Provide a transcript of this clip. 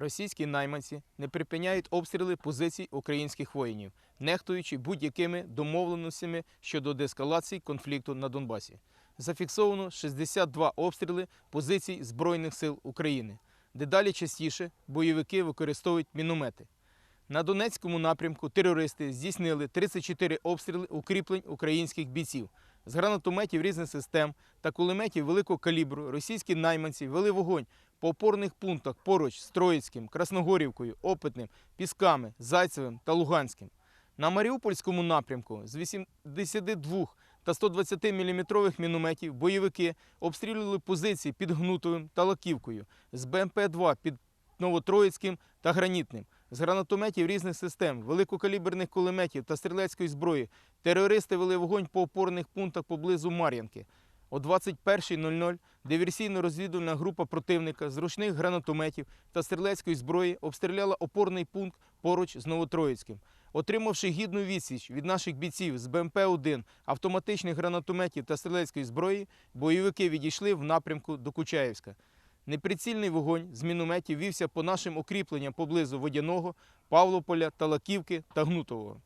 Російські найманці не припиняють обстріли позицій українських воїнів, нехтуючи будь-якими домовленостями щодо деескалації конфлікту на Донбасі. Зафіксовано 62 обстріли позицій Збройних сил України. Дедалі частіше бойовики використовують міномети. На Донецькому напрямку терористи здійснили 34 обстріли укріплень українських бійців. З гранатометів різних систем та кулеметів великого калібру російські найманці вели вогонь по опорних пунктах поруч з Троїцьким, Красногорівкою, Опитним, Пісками, Зайцевим та Луганським. На Маріупольському напрямку з 82 та 120 мм мінометів бойовики обстрілювали позиції під Гнутовим та Лаківкою, з БМП-2 під Новотроїцьким та Гранітним. З гранатометів різних систем, великокаліберних кулеметів та стрілецької зброї терористи вели вогонь по опорних пунктах поблизу Мар'янки. О 21.00 диверсійно-розвідувальна група противника з ручних гранатометів та стрілецької зброї обстріляла опорний пункт поруч з Новотроїцьким. Отримавши гідну відсіч від наших бійців з БМП-1, автоматичних гранатометів та стрілецької зброї, бойовики відійшли в напрямку до Кучаєвська. Неприцільний вогонь з мінометів вівся по нашим укріпленням поблизу Водяного, Павлополя, Талаківки та Гнутового.